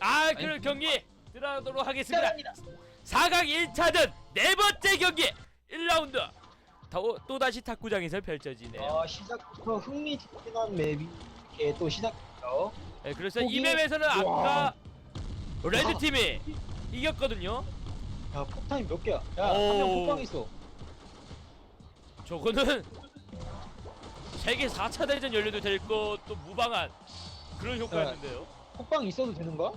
아, 그럼 경기 들어가도록 하겠습니다. 시작합니다. 4강 1차전 네 번째 경기 1라운드 또 다시 탁구장에서 펼쳐지네요. 어, 시작부터 흥미진진한 맵이 이렇게 또 시작했죠. 네, 그래서 거기- 이 맵에서는 아까 우와. 레드 팀이 이겼거든요. 야, 폭탄이 몇 개야? 야, 오. 한명 폭방 있어. 저거는 세계 4차 대전 열려도 될 것도 무방한 그런 효과였는데요. 폭방 있어도 되는 거야?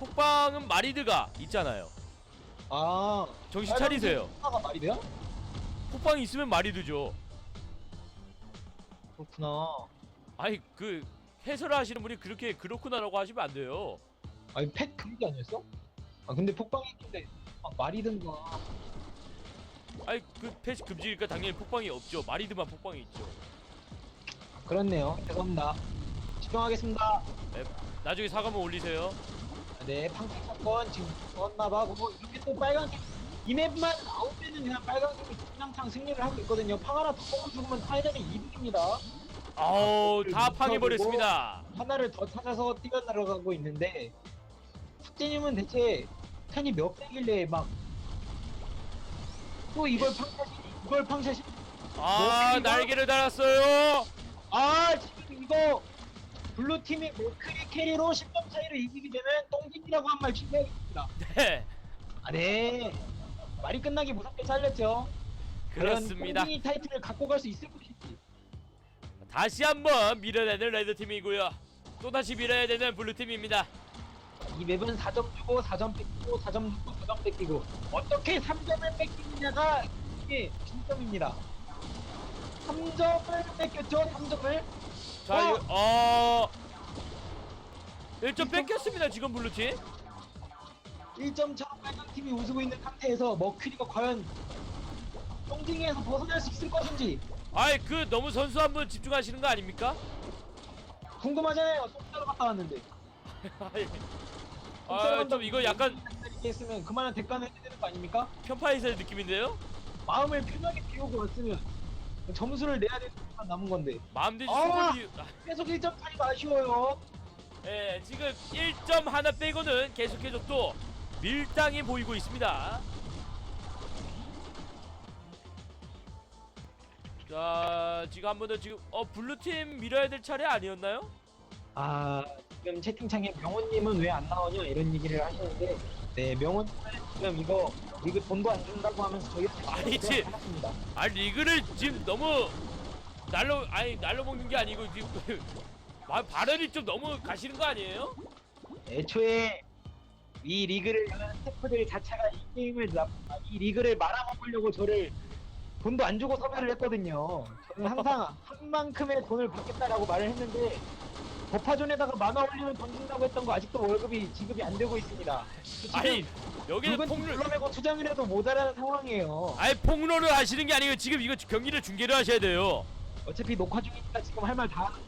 폭방은 마리드가 있잖아요. 아, 정신 차리세요. 폭파가 말이 돼요? 폭방이 있으면 마리드죠. 그렇구나. 아니 그 해설을 하시는 분이 그렇게 그렇구나라고 하시면 안 돼요. 아니, 팩 금지 아니었어? 아, 근데 폭방이 있는데 막 말이 든가. 아니 그 패시 금지니까 당연히 폭방이 없죠. 마리드만 폭방이 있죠. 그렇네요. 죄송합니다. 집중하겠습니다. 나중에 사과문 올리세요. 네, 방식 사건 지금 떴나봐. 뭐 이렇게 또 빨간색 이 맵만 아웃되는 그냥 빨간색이 그냥창 승리를 하고 있거든요. 팡 하나 더 뽑고 죽으면 타이전이 이득입니다. 아우 다그 파괴버렸습니다. 하나를 더 찾아서 뛰어내려가고 있는데 숙제님은 대체 팬이 몇 배길래 막 또 이걸 팡샷이 이걸 팡샷이 아 뭐, 날개를 달았어요. 아 지금 이거 블루 팀이 모크리 캐리로 10점 차이로 이기게 되면 똥집이라고 한말 준비하겠습니다. 네 아 네. 말이 끝나기 무섭게 잘렸죠. 그렇습니다. 이 타이틀을 갖고 갈 수 있을 것인지. 다시 한번 밀어내는 레드 팀이고요. 또 다시 밀어야 되는 블루 팀입니다. 이 맵은 4점 주고 4점 뺏기고 4점 주고 4점 뺏기고 어떻게 3점을 뺏기느냐가 이게 중점입니다. 3점을 뺏겼죠? 3점을. 자 어! 이거 어 1점 뺏겼습니다 지금 블루 팀. 1점 차로 빨간 팀이 우승고 있는 상태에서 머큐리가 과연 똥딩에서 벗어날 수 있을 것인지 아이 그 너무 선수 한 분 집중하시는 거 아닙니까? 궁금하잖아요. 똥따로 갔다 왔는데. 아좀 이거 약간 이렇게 했으면 그만한 대가는 해야 되는 거 아닙니까? 편파이사의 느낌인데요? 마음을 편하게 비우고 왔으면 점수를 내야 되는 것만 남은 건데 마음대로 아! 속을 비... 아, 계속 1점 차이가 아쉬워요 예, 지금 1점 하나 빼고는 계속해서 또 밀당이 보이고 있습니다. 자, 지금 한 번 더 지금 어 블루팀 밀어야 될 차례 아니었나요? 아 지금 채팅창에 명호님은 왜 안 나오냐 이런 얘기를 하시는데 네 명호님은 지금 이거 이거 돈도 안 준다고 하면서 저희한테 아니지. 아 리그를 지금 너무 날로 아니 날로 먹는 게 아니고 지금 말 발언이 좀 너무 가시는 거 아니에요? 애초에 이 리그를 여는 스태프들 자체가 이 게임을 나- 이 리그를 말아먹으려고 저를 돈도 안 주고 섭외를 했거든요 저는 항상 한 만큼의 돈을 받겠다라고 말을 했는데 버파존에다가 만화 올리면 돈 준다고 했던 거 아직도 월급이 지급이 안 되고 있습니다 지금 아니 여기는 붉은 폭로 불러내고 해도 모자라는 상황이에요. 아니 폭로를 하시는 게 아니고 지금 이거 경기를 중계를 하셔야 돼요. 어차피 녹화 중이니까 지금 할 말 다 하는.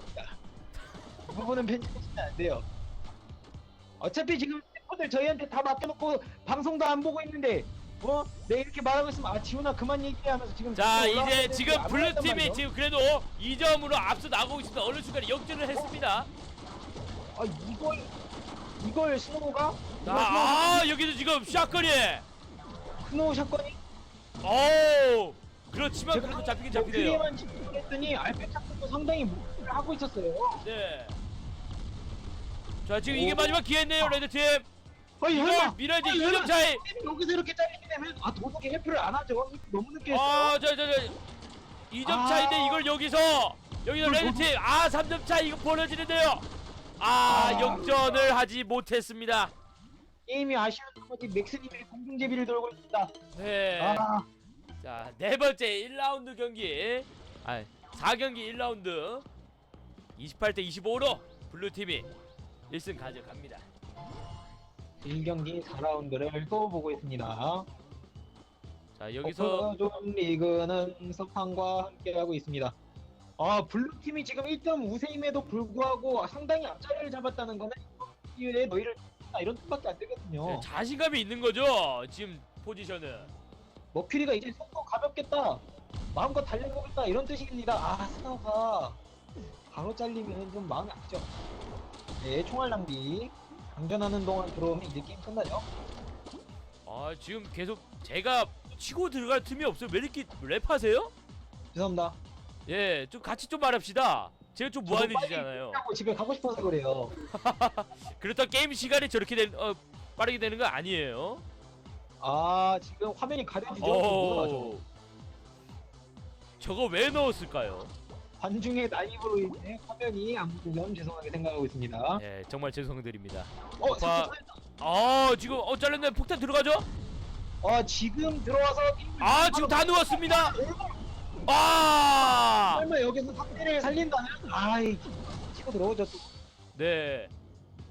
그 부분은 편집해주면 안 돼요. 어차피 지금 스태프들 저희한테 다 맡겨놓고 방송도 안 보고 있는데 어? 내가 이렇게 말하고 있으면 아 지훈아 그만 얘기해 하면서 지금 자 이제 지금 안 블루 팀이 말이에요. 지금 그래도 2점으로 앞서 나가고 있습니다. 어느 순간 역전을 했습니다. 아 이걸 이걸 스노우가 자, 아 여기도 지금 샷건이. 스노우 샷건이 오 그렇지만 그래도 잡히긴 잡히네요. 클리어만 집중했더니 알페 샷건도 상당히 무리를 하고 있었어요. 네. 자 지금 이게 오. 마지막 기회네요 레드 팀. 아니 이걸 밀어야지 아니, 2점 설마 차이. 여기서 이렇게 잘리게 되면 아 도덕에 해프를 안 하죠. 너무 늦게 했어요. 아저저저 2점 아. 차인데 이걸 여기서 여기서 이걸 레드 못- 팀. 아 3점 차 이거 벌어지는데요. 아 아. 역전을 하지 못했습니다. 게임이 아쉬운 나머지 맥스님의 공중제비를 돌고 있습니다. 네. 아, 자, 네 번째 1라운드 경기. 아, 4경기 1라운드. 28대 25로 블루팀이 1승 가져갑니다. 1경기 4라운드를 또 보고 있습니다. 자, 여기서 좀 리그는 서판과 함께하고 있습니다. 아, 블루팀이 지금 1점 우세임에도 불구하고 상당히 앞자리를 잡았다는 거는 기회에 너희를 다 이런 뜻밖에 안 되거든요. 네, 자신감이 있는 거죠. 지금 포지션은. 머큐리가 이제 속도 가볍겠다. 마음껏 달려보겠다 이런 뜻입니다. 아, 스나우가 바로 잘리면 좀 마음이 아프죠. 네, 총알 낭비. 장전하는 동안 들어오면 이제 게임 끝나죠. 아 지금 계속 제가 치고 들어갈 틈이 없어요. 왜 이렇게 랩하세요? 죄송합니다. 예, 좀 같이 좀 말합시다. 제가 좀 무한해지잖아요. 하고 집에 가고 싶어서 그래요. 그렇다 게임 시간이 저렇게 된, 어, 빠르게 되는 거 아니에요? 아, 지금 화면이 가려지죠? 어, 어... 저거 왜 넣었을까요? 관중의 나이브로 인해 화면이 안 보면 죄송하게 생각하고 있습니다. 예, 정말 죄송드립니다. 어, 봐. 잠깐 아, 지금 어 잘렸네. 폭탄 들어가죠? 어, 지금 들어와서 아, 지금 다 누웠습니다. 아! 설마 여기서 상대를 살린다면? 아이, 치고 들어오죠 또. 네.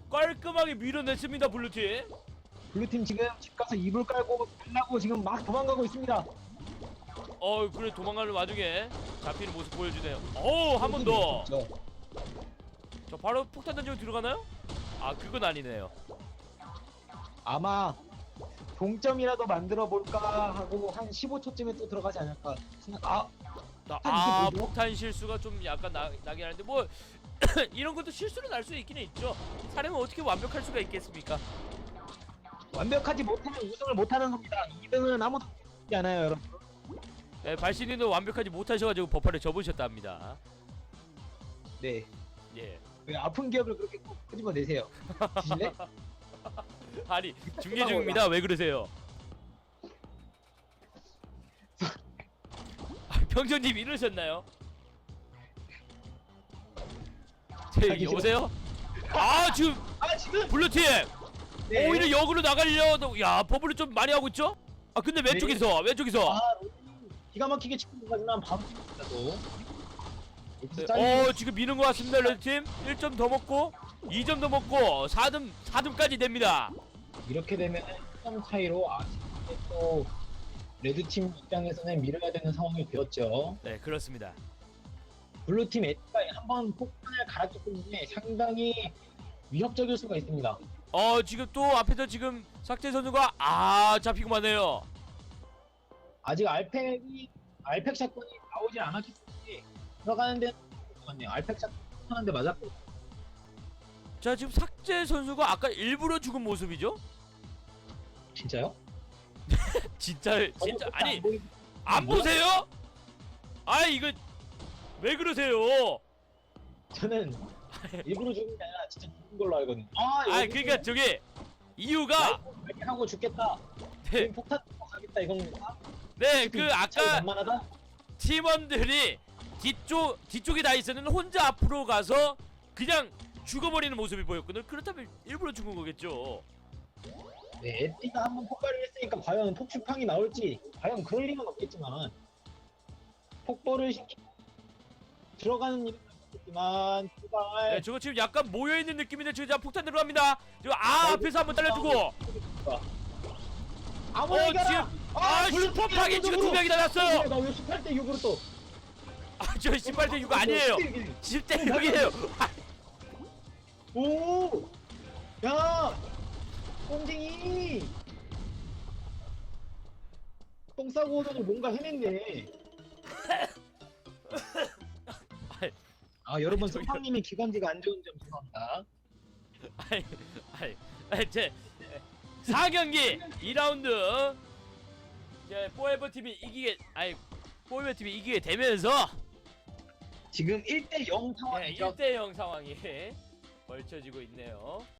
깔끔하게 밀어냈습니다, 블루팀. 블루팀 지금 집 가서 이불 깔고 달라고 지금 막 도망가고 있습니다. 어, 그래 도망가는 와중에 잡히는 모습 보여주네요. 어, 한 번 더. 저 바로 폭탄 던지고 들어가나요? 아, 그건 아니네요. 아마 동점이라도 만들어 볼까 하고 한 15초쯤에 또 들어가지 않을까. 생각- 아, 나- 아, 뭐죠? 폭탄 실수가 좀 약간 나, 나긴 하는데 뭐 이런 것도 실수로 날수 있긴 있죠. 사람은 어떻게 완벽할 수가 있겠습니까? 완벽하지 못하면 우승을 못하는 겁니다. 2등은 아무도 하지 않아요, 여러분. 예, 발신이도 완벽하지 못하셔가지고 버퍼를 접으셨답니다. 네. 예. 왜 아픈 기억을 그렇게 꼭 끄집어내세요? 지실래? 아니 중계 중입니다. 왜 그러세요? 아, 평전님 이러셨나요? 제 여보세요? 아 지금 아, 지금! 블루팀 네. 오히려 역으로 나가려고 야 버블을 좀 많이 하고 있죠? 아 근데 왼쪽에서 왼쪽에서 아, 기가 막히게 치고 가지만 바로 또. 네, 어 지금 미는 것 같습니다 레드팀 1점 더 먹고 2점 더 먹고 4점 4점까지 됩니다 이렇게 되면 1점 차이로 아쉽게 또 레드팀 입장에서는 밀어야 되는 상황이 되었죠. 네 그렇습니다 블루팀 에디가 한번 폭탄을 갈았기 때문에 상당히 위협적일 수가 있습니다. 어 지금 또 앞에서 지금 삭제 선수가 아 잡히고 마네요 아직 알팩이 알팩 샷건이 나오지 않았기 때문에 들어가는데 맞네요. 알팩 샷건 하는데 맞았고 자 지금 삭제 선수가 아까 일부러 죽은 모습이죠? 진짜요? 진짜 진짜 아니 안 보이- 안 뭐야? 보세요? 아 이거 왜 그러세요? 저는 일부러 죽은 게 아니라 진짜 죽은 걸로 알거든요. 아, 아 그러니까 저기 이유가 하고 죽겠다. 네, 폭탄 가겠다 이겁니다. 네 그 아까 만만하다. 팀원들이 뒤쪽 뒤쪽에 다 있었는데 혼자 앞으로 가서 그냥 죽어버리는 모습이 보였거든요. 그렇다면 일부러 죽은 거겠죠. 네, 에티가 한번 폭발을 했으니까 과연 폭주팡이 나올지 과연 그럴 리는 없겠지만 폭발을 시키 들어가는 일은 없겠지만 네, 제발 저거 지금 약간 모여 있는 느낌인데 지금 자 폭탄 들어갑니다. 지금 아 앞에서 한번 달려주고 아무 어 얘기하라! 지금 아 슈퍼팍이 지금 두 명이 달았어요. 나왜 18대 6으로 또 아 저 18대 6 아니에요. 10대 6이에요. 오! 야! 꽁쟁이! 똥 싸고 오더니 뭔가 해냈네. 아 여러분 저기요. 소팡님이 기관지가 안 좋은 점 죄송합니다. 아니 아니 제 4경기 2라운드 이제 포에버 팀이 이기게 아니 포에버 팀이 이기게 되면서 지금 1대 0 네, 상황이죠. 1대 0 상황이 벌쳐지고 있네요.